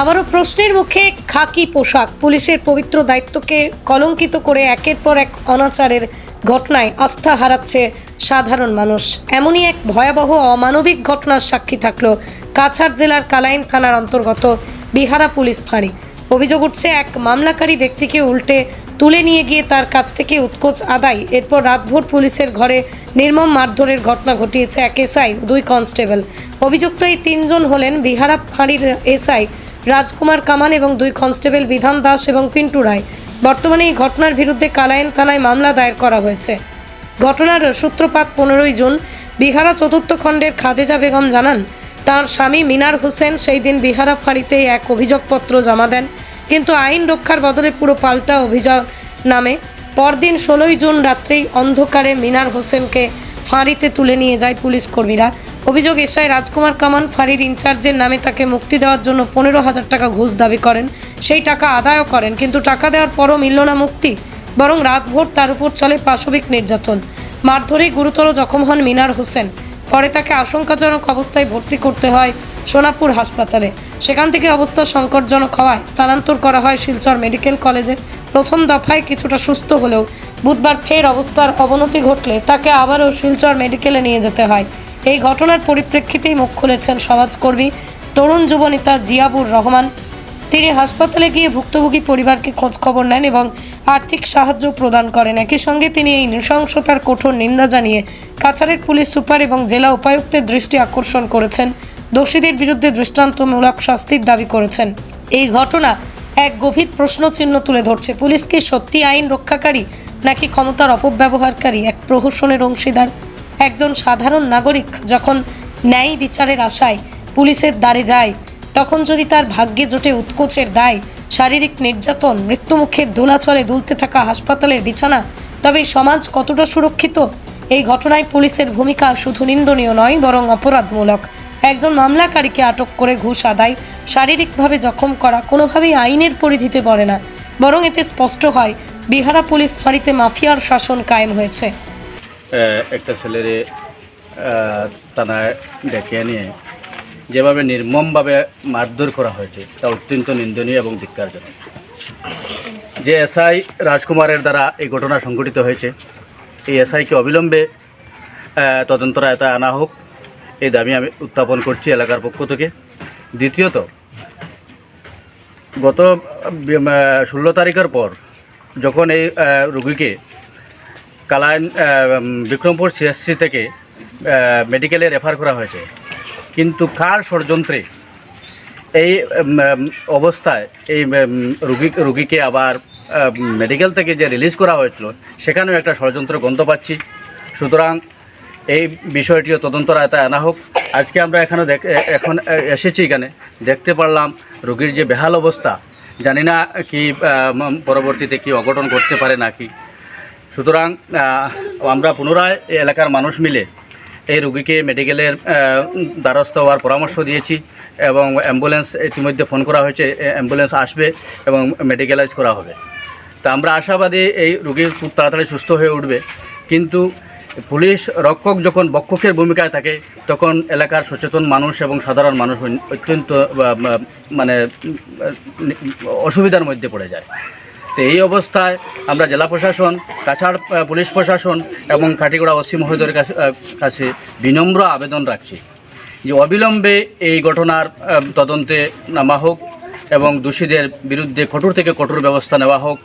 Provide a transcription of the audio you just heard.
আবারও প্রশ্নের মুখে খাকি পোশাক। পুলিশের পবিত্র দায়িত্বকে কলঙ্কিত করে একের পর এক অনাচারের ঘটনায় আস্থা হারাচ্ছে সাধারণ মানুষ। এমনই এক ভয়াবহ অমানবিক ঘটনার সাক্ষী থাকল কাছাড় জেলার কালাইন থানার অন্তর্গত বিহারা পুলিশ ফাঁড়ি। অভিযোগ উঠছে, এক মামলাকারী ব্যক্তিকে উল্টে তুলে নিয়ে গিয়ে তার কাছ থেকে উৎকোচ আদায়। এরপর রাতভর পুলিশের ঘরে নির্মম মারধরের ঘটনা ঘটিয়েছে এক এসআই, দুই কনস্টেবল। অভিযুক্ত এই তিনজন হলেন বিহারা ফাঁড়ির এসআই রাজকুমার কামান এবং দুই কনস্টেবল বিধান দাস এবং পিন্টু রায়। বর্তমানে এই ঘটনার বিরুদ্ধে কালাইন থানায় মামলা দায়ের করা হয়েছে। ঘটনার সূত্রপাত পনেরোই জুন। বিহারা চতুর্থ খণ্ডের খাদেজা বেগম জানান, তার স্বামী মিনার হোসেন সেই দিন বিহারা ফাঁড়িতে এক অভিযোগপত্র জমা দেন, কিন্তু আইন রক্ষার বদলে পুরো পাল্টা অভিযোগ নামে। পরদিন ষোলোই জুন রাত্রেই অন্ধকারে মিনার হোসেনকে ফাঁড়িতে তুলে নিয়ে যায় পুলিশ কর্মীরা। অভিযোগ, এসআই রাজকুমার কামান ফাঁড়ির ইনচার্জের নামে তাকে মুক্তি দেওয়ার জন্য পনেরো হাজার টাকা ঘুষ দাবি করেন। সেই টাকা আদায়ও করেন, কিন্তু টাকা দেওয়ার পরও মিলল না মুক্তি, বরং রাতভর তার উপর চলে পাশবিক নির্যাতন। মারধরেই গুরুতর জখম হন মিনার হোসেন। পরে তাকে আশঙ্কাজনক অবস্থায় ভর্তি করতে হয় সোনাপুর হাসপাতালে। সেখান থেকে অবস্থা সংকটজনক হওয়ায় স্থানান্তর করা হয় শিলচর মেডিকেল কলেজে। প্রথম দফায় কিছুটা সুস্থ হলেও বুধবার ফের অবস্থার অবনতি ঘটলে তাকে আবারও শিলচর মেডিকেলে নিয়ে যেতে হয়। এই ঘটনার পরিপ্রেক্ষিতেই মুখ খুলেছেন সমাজকর্মী তরুণ যুবনেতা জিয়াবুর রহমান। তিনি হাসপাতালে গিয়ে ভুক্তভোগী পরিবারকে খোঁজ খবর নেন এবং আর্থিক সাহায্য প্রদান করেন। একই সঙ্গে তিনি এই নৃশংসতার কঠোর নিন্দা জানিয়ে কাছাড়ের পুলিশ সুপার এবং জেলা উপায়ুক্তের দৃষ্টি আকর্ষণ করেছেন। দোষীদের বিরুদ্ধে দৃষ্টান্তমূলক শাস্তির দাবি করেছেন। এই ঘটনা এক গভীর প্রশ্নচিহ্ন তুলে ধরছে। পুলিশ কি সত্যি আইন রক্ষাকারী নাকি ক্ষমতার অপব্যবহারকারী এক প্রহসনের অংশীদার? একজন সাধারণ নাগরিক যখন ন্যায় বিচারের আশায় পুলিশের দ্বারে যায়, তখন যদি তার ভাগ্যে জোটে উৎকোচের দায়, শারীরিক নির্যাতন, মৃত্যুমুখের দোলাচলে দুলতে থাকা হাসপাতালের বিছানা, তবে সমাজ কতটা সুরক্ষিত? এই ঘটনায় পুলিশের ভূমিকা শুধু নিন্দনীয় নয়, বরং অপরাধমূলক। একজন মামলাকারীকে আটক করে ঘুষ আদায়, শারীরিকভাবে জখম করা কোনোভাবেই আইনের পরিধিতে পড়ে না, বরং এতে স্পষ্ট হয় বিহারা পুলিশ ফাঁড়িতে মাফিয়ার শাসন কায়েম হয়েছে। একটা ছেলের থানায় ডেকে নিয়ে যেভাবে নির্মমভাবে মারধর করা হয়েছে তা অত্যন্ত নিন্দনীয় এবং ধিক্কারজনক। যে এসআই রাজকুমারের দ্বারা এই ঘটনা সংঘটিত হয়েছে এই এসআইকে অবিলম্বে আহ, তদন্তরা এটা আনা হোক এই দাবি আমি উত্থাপন করছি এলাকার পক্ষ থেকে। দ্বিতীয়ত গত ষোলো তারিখের পর যখন এই রুগীকে কালাইন বিক্রমপুর সিএসসি থেকে মেডিকেলে রেফার করা হয়েছে। কিন্তু কার ষড়যন্ত্রে এই অবস্থায় এই রুগী, রুগীকে আবার মেডিকেল থেকে যে রিলিজ করা হয়েছিল, সেখানেও একটা ষড়যন্ত্র গন্ধ পাচ্ছি। সুতরাং এই বিষয়টিও তদন্ত রায়তায় আনা হোক। আজকে আমরা এখানে এখন এসেছি এখানে। দেখতে পারলাম রুগীর যে বেহাল অবস্থা জানি না কি পরবর্তীতে কি অঘটন করতে পারে নাকি। সুতরাং আমরা পুনরায় এলাকার মানুষ মিলে এই রুগীকে মেডিকেলের দ্বারস্থ হওয়ার পরামর্শ দিয়েছি এবং অ্যাম্বুলেন্স ইতিমধ্যে ফোন করা হয়েছে অ্যাম্বুলেন্স আসবে এবং মেডিকেলাইজ করা হবে। তা আমরা আশাবাদী এই রুগী খুব তাড়াতাড়ি সুস্থ হয়ে উঠবে। কিন্তু পুলিশ রক্ষক যখন বক্ষকের ভূমিকায় থাকে, তখন এলাকার সচেতন মানুষ এবং সাধারণ মানুষ অত্যন্ত মানে অসুবিধার মধ্যে পড়ে যায়। তো এই অবস্থায় আমরা জেলা প্রশাসন, কাছাড় পুলিশ প্রশাসন এবং কাটিগড়া ওসি মহোদয়ের কাছে বিনম্র আবেদন রাখছি যে অবিলম্বে এই ঘটনার তদন্তে নামা হোক এবং দোষীদের বিরুদ্ধে কঠোর থেকে কঠোর ব্যবস্থা নেওয়া হোক।